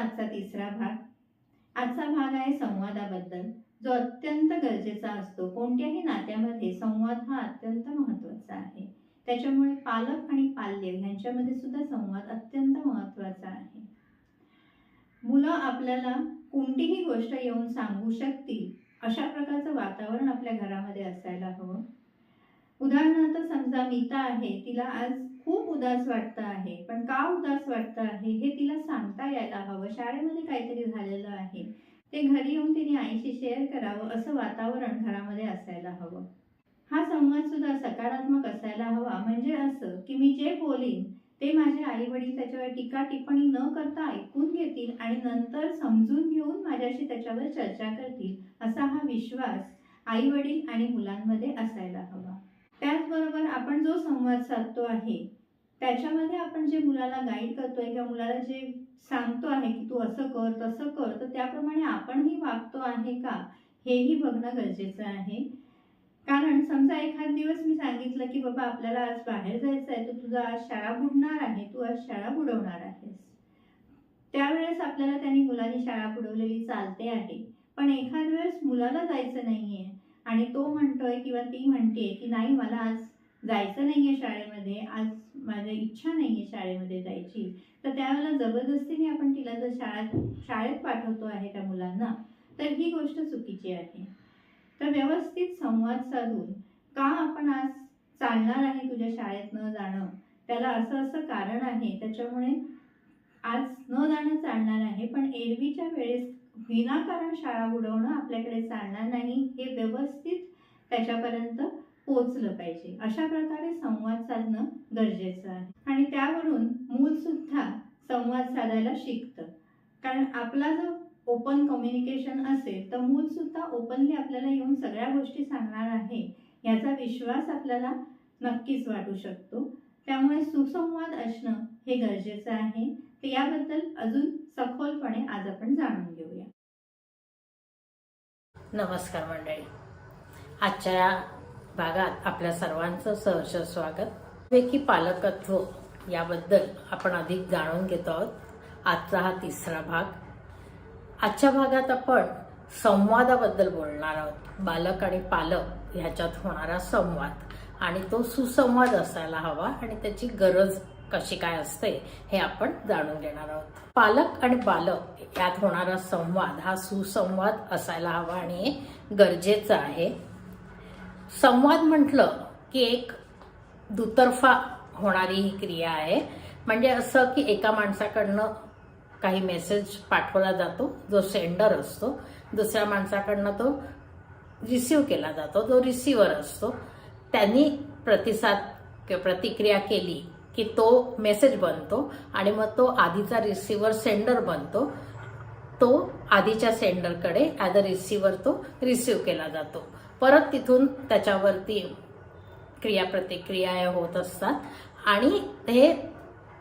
आजचा तिसरा भाग. आजचा भाग आहे संवादाबद्दल. जो अत्यंत गरजेचा असतो. कोणत्याही नात्यामध्ये संवाद हा अत्यंत महत्त्वाचा आहे. त्याच्यामुळे पालक आणि पाल्य यांच्यामध्ये सुद्धा संवाद अत्यंत महत्त्वाचा आहे. मुलं आपल्याला कोणतीही गोष्ट येऊन सांगू शकतील अशा प्रकारचं वातावरण आपल्या घरामध्ये असायला हवं. उदाहरणार्थ समजा मीता आहे. तिला आज खूप उदास वाटतं आहे. पण का उदास वाटतं आहे हे तिला सांगता यायला हवं. शाळेमध्ये काहीतरी झालेलं आहे. ते घरी येऊन तिने आईशी शेअर करावं असं वातावरण घरामध्ये असायला हवं. हा संवाद सुद्धा सकारात्मक असायला हवा. म्हणजे असं की मी जे बोलीन ते माझे आई वडील त्याच्यावर टीका टिप्पणी न करता ऐकून घेतील आणि नंतर समजून घेऊन माझ्याशी त्याच्यावर चर्चा करतील असा हा विश्वास आई वडील आणि मुलांमध्ये असायला हवा. त्याचबरोबर आपण जो संवाद साधतो आहे त्याच्यामध्ये आपण जे मुलाला गाईड करतोय किंवा मुलाला जे सांगतो आहे की तू असं कर तसं कर तर त्याप्रमाणे आपणही वागतो आहे का हेही बघणं गरजेचं आहे. कारण समजा एखाद दिवस मी सांगितलं की बाबा आपल्याला आज बाहेर जायचं आहे तर तुझा आज शाळा बुडणार आहे तू आज शाळा बुडवणार आहेस. त्यावेळेस आपल्याला त्यांनी मुलांनी शाळा बुडवलेली चालते आहे. पण एखाद वेळेस मुलाला जायचं नाहीये आणि तो म्हणतोय किंवा ती म्हणते की नाही मला आज जायचं नाही आहे शाळेमध्ये. आज माझी इच्छा नाही आहे शाळेमध्ये जायची. तर त्यावेळेला जबरदस्तीने आपण तिला जर शाळेत शाळेत पाठवतो आहे त्या मुलांना तर ही गोष्ट चुकीची आहे. तर व्यवस्थित संवाद साधून का आपण आज चालणार आहे तुझ्या शाळेत न जाणं? त्याला असं असं कारण आहे. त्याच्यामुळे आज न जाणं चालणार आहे. पण एरवीच्या वेळेस विनाकारण शाळा बुडवणं आपल्याकडे चालणार नाही हे व्यवस्थित त्याच्यापर्यंत पोचलं पाहिजे. अशा प्रकारे संवाद साधणं गरजेचं आहे. आणि त्यावरून मूल सुद्धा संवाद साधायला शिकतं. कारण आपला जो ओपन कम्युनिकेशन असेल तर मूल सुद्धा ओपनली आपल्याला येऊन सगळ्या गोष्टी सांगणार आहे याचा विश्वास आपल्याला नक्कीच वाटू शकतो. त्यामुळे सुसंवाद असणं हे गरजेचं आहे. तर याबद्दल अजून सखोलपणे आज आपण जाणून घेऊया. नमस्कार मंडळी. आजच्या या भागात आपल्या सर्वांचं सहर्ष स्वागत. की पालकत्व याबद्दल आपण अधिक जाणून घेतो आहोत. आजचा हा तिसरा भाग. आजच्या भागात आपण संवादाबद्दल बोलणार आहोत. बालक आणि पालक ह्याच्यात होणारा संवाद आणि तो सुसंवाद असायला हवा आणि त्याची गरज कशी काय असते हे आपण जाणून घेणार आहोत. पालक आणि बालक यात होणारा संवाद हा सुसंवाद असायला हवा आणि हे गरजेचं आहे. संवाद म्हटलं की एक दुतर्फा होणारी ही क्रिया आहे. म्हणजे असं की एका माणसाकडनं काही मेसेज पाठवला जातो जो सेंडर असतो. दुसऱ्या माणसाकडनं तो रिसिव्ह केला जातो जो रिसिव्हर असतो. त्यांनी प्रतिसाद प्रतिक्रिया केली की तो मेसेज बनतो आणि मग तो आधीचा रिसिव्हर सेंडर बनतो. तो आधीच्या सेंडरकडे ॲज अ रिसिव्हर तो रिसिव्ह केला जातो. परत तिथून त्याच्यावरती क्रिया प्रतिक्रिया या होत असतात. आणि हे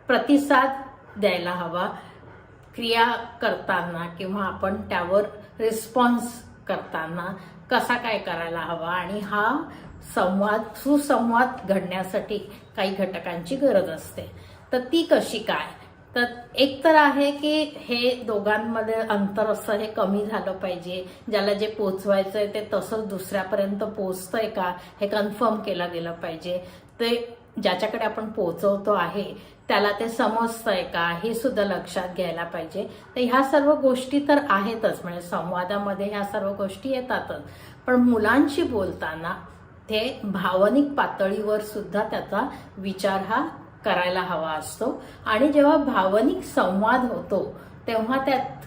प्रतिसाद द्यायला हवा. क्रिया करताना किंवा आपण त्यावर रिस्पॉन्स करताना कसा काय करायला हवा आणि हा संवाद सुसंवाद घडण्यासाठी काही घटकांची गरज असते. तर ती कशी काय? तर एक तर आहे की हे दोघांमध्ये अंतर असं हे कमी झालं पाहिजे. ज्याला जे पोचवायचंय ते तसंच दुसऱ्यापर्यंत पोचतंय का हे कन्फर्म केलं गेलं पाहिजे. ते ज्याच्याकडे आपण पोचवतो आहे त्याला ते समजतंय का? हे सुद्धा लक्षात घ्यायला पाहिजे. तर ह्या सर्व गोष्टी तर आहेतच. म्हणजे संवादामध्ये ह्या सर्व गोष्टी येतातच. पण मुलांशी बोलताना ते भावनिक पातळीवर सुद्धा त्याचा विचार हा करायला हवा असतो. आणि जेव्हा भावनिक संवाद होतो तेव्हा त्यात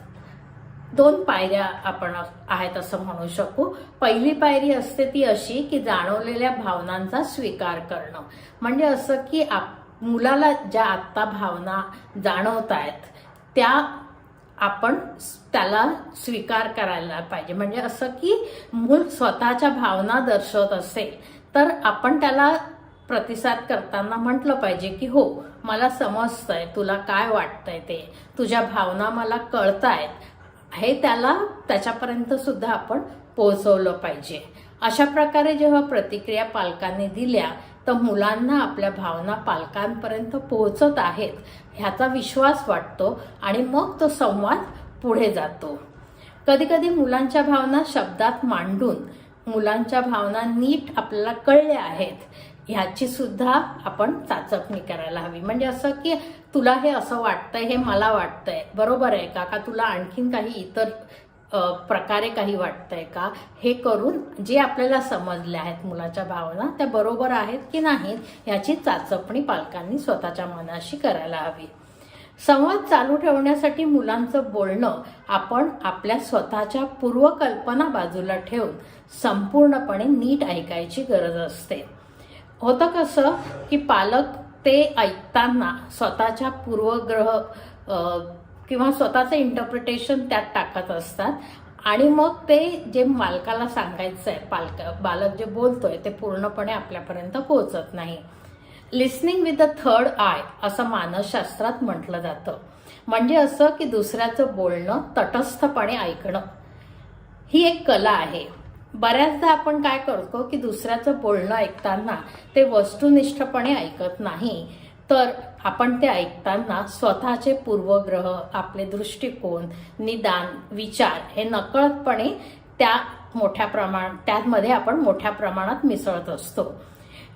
दोन पायऱ्या आपण आहेत असं म्हणू शकू. पहिली पायरी असते ती अशी की जाणवलेल्या भावनांचा स्वीकार करणं. म्हणजे असं की आप मुलाला ज्या आत्ता भावना जाणवत आहेत त्या आपण त्याला स्वीकार करायला पाहिजे. म्हणजे असं की मूल स्वतःच्या भावना दर्शवत असेल तर आपण त्याला प्रतिसाद करताना म्हटलं पाहिजे की हो मला समजतंय तुला काय वाटतंय ते. तुझ्या भावना मला कळतायत. हे त्याला त्याच्यापर्यंत सुद्धा आपण पोहोचवलं पाहिजे. अशा प्रकारे जेव्हा प्रतिक्रिया पालकांनी दिल्या तर मुलांना आपल्या भावना पालकांपर्यंत पोहोचत आहेत ह्याचा विश्वास वाटतो आणि मग तो संवाद पुढे जातो. कधीकधी मुलांच्या भावना शब्दात मांडून मुलांच्या भावना नीट आपल्याला कळल्या आहेत ह्याची सुद्धा आपण चाचपणी करायला हवी. म्हणजे असं की तुला हे असं वाटतंय हे मला वाटतंय. बरोबर आहे का? का तुला आणखीन काही इतर प्रकारे काही वाटतंय का? हे करून जे आपल्याला समजले आहेत मुलाच्या भावना त्या बरोबर आहेत की नाहीत याची चाचपणी पालकांनी स्वतःच्या मनाशी करायला हवी. संवाद चालू ठेवण्यासाठी मुलांचं बोलणं आपण आपल्या स्वतःच्या पूर्वकल्पना बाजूला ठेवून संपूर्णपणे नीट ऐकायची गरज असते. होतं कसं की पालक ते ऐकताना स्वतःच्या पूर्वग्रह किंवा स्वतःचं इंटरप्रिटेशन त्यात टाकत असतात. आणि मग ते जे मालकाला सांगायचं आहे पालक बालक जे बोलतोय ते पूर्णपणे आपल्यापर्यंत पोहोचत नाही. Listening with the third eye असं मानसशास्त्रात म्हटलं जातं. म्हणजे असं की दुसऱ्याचं बोलणं तटस्थपणे ऐकणं. ही एक कला आहे. बऱ्याचदा आपण काय करतो की दुसऱ्याचं बोलणं ऐकताना ते वस्तुनिष्ठपणे ऐकत नाही. तर आपण ते ऐकताना स्वतःचे पूर्वग्रह आपले दृष्टिकोन निदान विचार हे नकळतपणे त्या मोठ्या प्रमाण त्यामध्ये आपण मोठ्या प्रमाणात मिसळत असतो.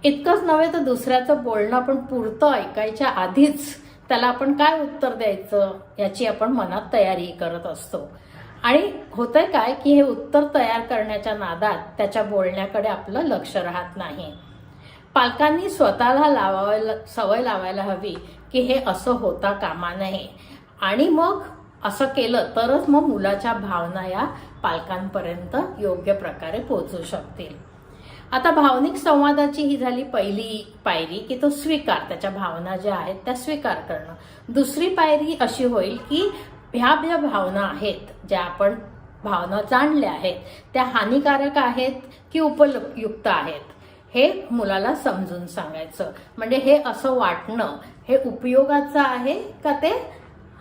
इतकंच नव्हे तर दुसऱ्याचं बोलणं आपण पुरतं ऐकायच्या आधीच त्याला आपण काय उत्तर द्यायचं याची आपण मनात तयारी करत असतो. आणि होतंय काय की हे उत्तर तयार करण्याच्या नादात त्याच्या बोलण्याकडे आपलं लक्ष राहत नाही. पालकांनी स्वतःला लावायला सवय लावायला हवी की हे असं होता कामा नये. आणि मग असं केलं तरच मग मुलाच्या भावना या पालकांपर्यंत योग्य प्रकारे पोहोचू शकतील. आता भावनिक संवादाची ही झाली पहिली पायरी की तो स्वीकार त्याच्या भावना ज्या आहेत त्या स्वीकार करणं. दुसरी पायरी अशी होईल की ह्या ज्या भावना आहेत ज्या आपण भावना जाणल्या आहेत त्या हानिकारक आहेत की उपयुक्त आहेत. हे मुलाला समजून सांगायचं. म्हणजे हे असं वाटणं हे उपयोगाचं आहे का ते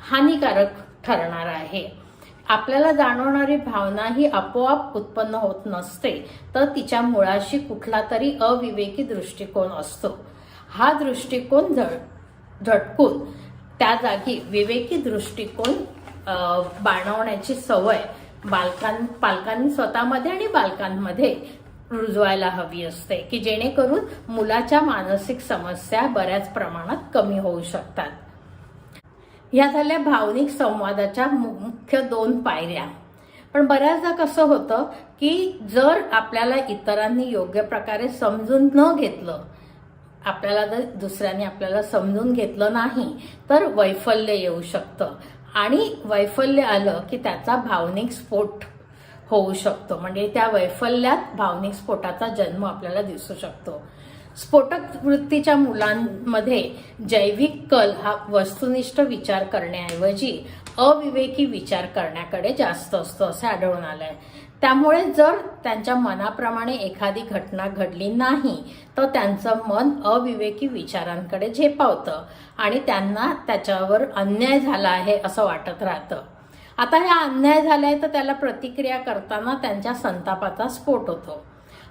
हानिकारक ठरणार आहे? आपल्याला जाणवणारी भावना ही आपोआप उत्पन्न होत नसते तर तिच्या मुळाशी कुठला तरी अविवेकी दृष्टिकोन असतो. हा दृष्टिकोन झड झटकून त्या जागी विवेकी दृष्टिकोन बाणवण्याची सवय बालकां पालकांनी स्वतःमध्ये आणि बालकांमध्ये रुजवायला हवी असते की जेणेकरून मुलाच्या मानसिक समस्या बऱ्याच प्रमाणात कमी होऊ शकतात. या झाल्या भावनिक संवादाच्या मु- मुख्य दोन पायऱ्या. पण बऱ्याचदा कसं होतं की जर आपल्याला इतरांनी योग्य प्रकारे समजून न घेतलं आपल्याला जर दुसऱ्याने आपल्याला समजून घेतलं नाही तर वैफल्य येऊ शकतं. आणि वैफल्य आलं की त्याचा भावनिक स्फोट होऊ शकतो. म्हणजे त्या वैफल्यात भावनिक स्फोटाचा जन्म आपल्याला दिसू शकतो. स्फोटक वृत्तीच्या मुलांमध्ये जैविक कल हा वस्तुनिष्ठ विचार करण्याऐवजी अविवेकी विचार करण्याकडे जास्त असतो असं आढळून आलंय. त्यामुळे जर त्यांच्या मनाप्रमाणे एखादी घटना घडली नाही तर त्यांचं मन अविवेकी विचारांकडे झेपावतं आणि त्यांना त्याच्यावर अन्याय झाला आहे असं वाटत राहतं. आता ह्या अन्याय झालाय तर त्याला प्रतिक्रिया करताना त्यांच्या संतापाचा स्फोट होतो.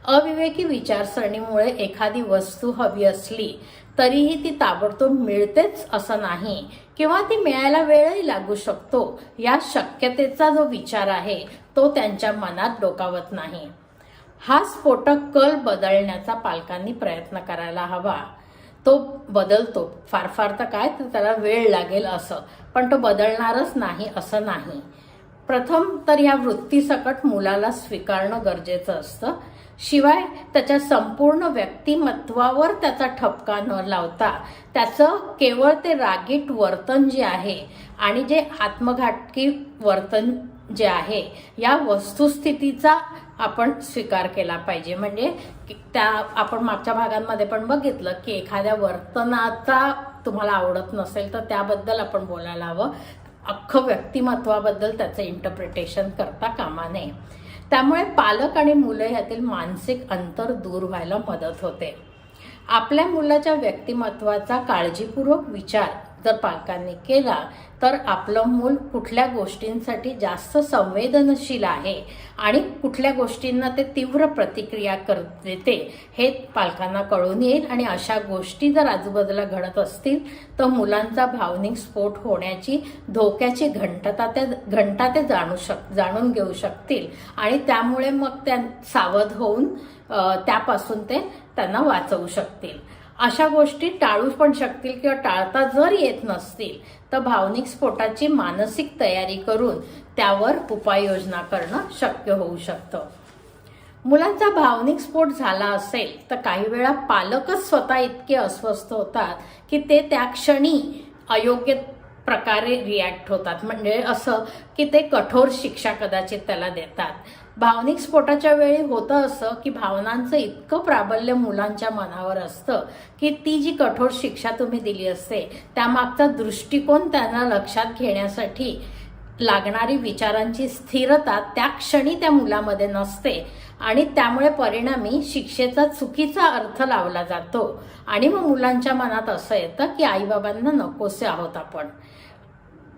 अविवेकी विचारसरणीमुळे एखादी वस्तू हवी असली तरीही ती ताबडतोब मिळतेच असं नाही किंवा ती मिळायला वेळही लागू शकतो या शक्यतेचा जो विचार आहे तो त्यांच्या मनात डोकावत नाही. हा स्फोटक कल बदलण्याचा पालकांनी प्रयत्न करायला हवा. तो बदलतो. फार फार तर काय तर त्याला वेळ लागेल असं. पण तो बदलणारच नाही असं नाही. प्रथम तर या वृत्तीसकट मुलाला स्वीकारणं गरजेचं असतं. शिवाय त्याच्या संपूर्ण व्यक्तिमत्वावर त्याचा ठपका न लावता त्याचं केवळ ते रागीट वर्तन जे आहे आणि जे आत्मघातकी वर्तन जे आहे या वस्तुस्थितीचा आपण स्वीकार केला पाहिजे. म्हणजे की त्या आपण मागच्या भागांमध्ये पण बघितलं की एखाद्या वर्तनाचा तुम्हाला आवडत नसेल तर त्याबद्दल आपण बोलायला हवं. अख्खं व्यक्तिमत्वाबद्दल त्याचं इंटरप्रिटेशन करता कामा नये. त्यामुळे पालक आणि मुलं यातील मानसिक अंतर दूर व्हायला मदत होते. आपल्या मुलाच्या व्यक्तिमत्वाचा काळजीपूर्वक विचार जर पालकांनी केला तर आपलं मूल कुठल्या गोष्टींसाठी जास्त संवेदनशील आहे आणि कुठल्या गोष्टींना ते तीव्र प्रतिक्रिया कर देते हे पालकांना कळून येईल. आणि अशा गोष्टी जर आजूबाजूला घडत असतील तर मुलांचा भावनिक स्फोट होण्याची धोक्याची घंटता ते घंटा ते जाणू शक जाणून घेऊ शकतील. आणि त्यामुळे मग त्या सावध होऊन त्यापासून ते त्यांना वाचवू शकतील. अशा गोष्टी टाळू पण शकतील किंवा टाळता जर येत नसतील तर भावनिक स्फोटाची मानसिक तयारी करून त्यावर उपाययोजना करणं शक्य होऊ शकतं. मुलांचा भावनिक स्फोट झाला असेल तर काही वेळा पालकच स्वतः इतके अस्वस्थ होतात की ते त्या क्षणी अयोग्य प्रकारे रिॲक्ट होतात. म्हणजे असं की ते कठोर शिक्षा कदाचित त्याला देतात. भावनिक स्फोटाच्या वेळी होतं असं की भावनांचं इतकं प्राबल्य मुलांच्या मनावर असतं की ती जी कठोर शिक्षा तुम्ही दिली असते त्यामागचा दृष्टिकोन त्यांना लक्षात घेण्यासाठी लागणारी विचारांची स्थिरता त्या क्षणी त्या मुलामध्ये नसते आणि त्यामुळे परिणामी शिक्षेचा चुकीचा अर्थ लावला जातो. आणि मग मुलांच्या मनात असं येतं की आईबाबांना नकोसे आहोत आपण.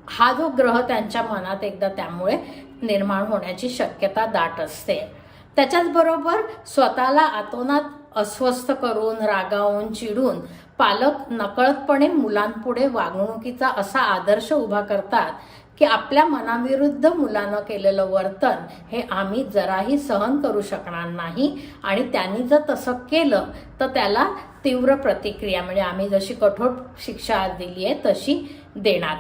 हा जो ग्रह त्यांच्या मनात एकदा त्यामुळे निर्माण होण्याची शक्यता दाट असते. त्याच्याचबरोबर स्वतःला आतोनात अस्वस्थ करून रागावून चिडून पालक नकळतपणे मुलांपुढे वागणुकीचा असा आदर्श उभा करतात की आपल्या मनाविरुद्ध मुलानं केलेलं वर्तन हे आम्ही जराही सहन करू शकणार नाही आणि त्यांनी जर तसं केलं तर त्याला तीव्र प्रतिक्रिया म्हणजे आम्ही जशी कठोर शिक्षा दिली आहे तशी देणार.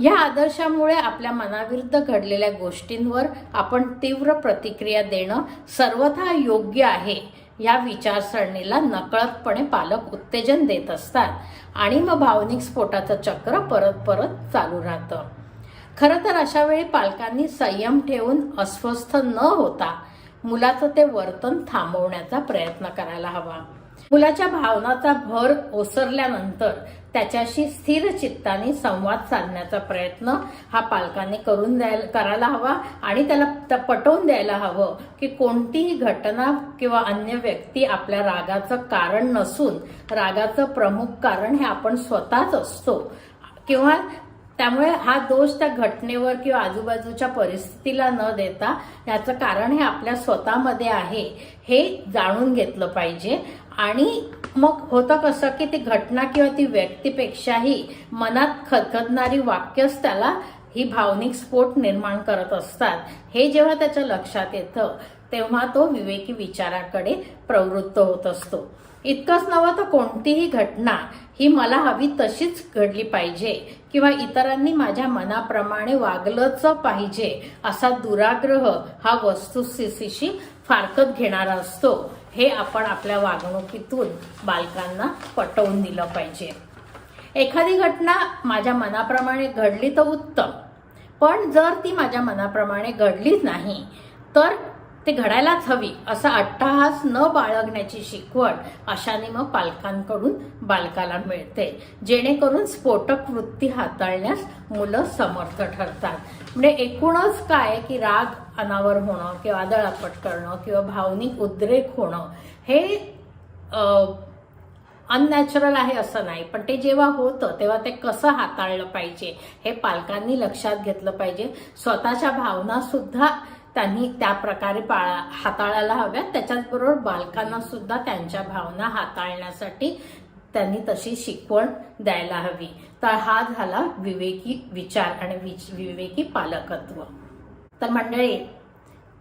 या आदर्शामुळे आपल्या मनाविरुद्ध घडलेल्या गोष्टींवर आपण तीव्र प्रतिक्रिया देणं सर्वथा योग्य आहे. या विचारसरणीला नकळतपणे पालक उत्तेजन देत असतात आणि मग भावनिक स्फोटाचं चक्र परत परत चालू राहतं. खरं तर अशा वेळी पालकांनी संयम ठेवून अस्वस्थ न होता मुलाचं ते वर्तन थांबवण्याचा प्रयत्न करायला हवा. मुलाच्या भावनाचा भर ओसरल्यानंतर त्याच्याशी स्थिर चित्ताने संवाद साधण्याचा प्रयत्न हा पालकांनी करून द्यायला करायला हवा आणि त्याला पटवून द्यायला हवं की कोणतीही घटना किंवा अन्य व्यक्ती आपल्या रागाचं कारण नसून रागाचं प्रमुख कारण हे आपण स्वतःच असतो. किंवा त्यामुळे हा दोष त्या घटनेवर किंवा आजूबाजूच्या परिस्थितीला न देता याचं कारण हे आपल्या स्वतःमध्ये आहे हे जाणून घेतलं पाहिजे. आणि मग होतं कसं की ती घटना किंवा ती व्यक्तीपेक्षाही मनात खदखदणारी वाक्यच त्याला ही भावनिक स्फोट निर्माण करत असतात. हे जेव्हा त्याच्या लक्षात येतं तेव्हा तो विवेकी विचाराकडे प्रवृत्त होत असतो. इतकंच नव्हं तर कोणतीही घटना ही मला हवी तशीच घडली पाहिजे किंवा इतरांनी माझ्या मनाप्रमाणे वागलंच पाहिजे असा दुराग्रह हा वस्तुस्थितीशी फारकत घेणारा असतो. हे आपण आपल्या वागणुकीतून बालकांना पटवून दिलं पाहिजे. एखादी घटना माझ्या मनाप्रमाणे घडली तर उत्तम. पण जर ती माझ्या मनाप्रमाणे घडलीच नाही तर ते घडायलाच हवी असा अट्टहास न बाळगण्याची शिकवण अशाने मग पालकांकडून बालकाला मिळते. जेणेकरून स्फोटक वृत्ती हाताळण्यास मुलं समर्थ ठरतात. म्हणजे एकूणच काय की राग अनावर होणं किंवा आदळापट करणं किंवा भावनिक उद्रेक होणं हे अननॅचरल आहे असं नाही. पण ते जेव्हा होतं तेव्हा ते कसं हाताळलं पाहिजे हे पालकांनी लक्षात घेतलं पाहिजे. स्वतःच्या भावनासुद्धा त्यांनी त्या प्रकारे पाळा हाताळायला हव्यात. त्याच्याचबरोबर बालकांना सुद्धा त्यांच्या भावना हाताळण्यासाठी त्यांनी तशी शिकवण द्यायला हवी. तर हा झाला विवेकी विचार आणि विच- विवेकी पालकत्व. तर मंडळी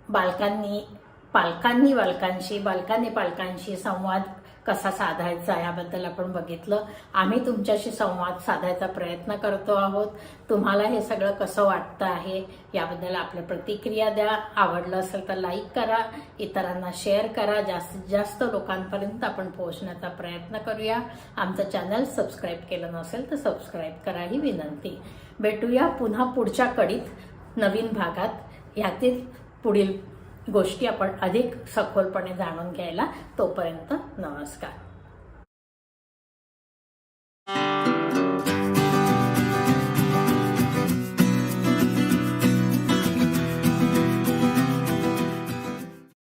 बालकांनी पालकांनी बालकांशी बालकांनी पालकांशी संवाद कसा साधायचा याबद्दल आपण बघितलं. आम्ही तुमच्याशी संवाद साधायचा प्रयत्न करतो आहोत. तुम्हाला हे सगळं कसं वाटतं आहे याबद्दल आपल्या प्रतिक्रिया द्या. आवडलं असेल तर लाईक करा. इतरांना शेअर करा. जास्तीत जास्त लोकांपर्यंत आपण पोहोचण्याचा प्रयत्न करूया. आमचं चॅनल सबस्क्राईब केलं नसेल तर सबस्क्राईब करा ही विनंती. भेटूया पुन्हा पुढच्या कडीत नवीन भागात. ह्यातील पुढील गोष्टी आपण अधिक सखोलपणे जाणून घ्यायला तोपर्यंत नमस्कार.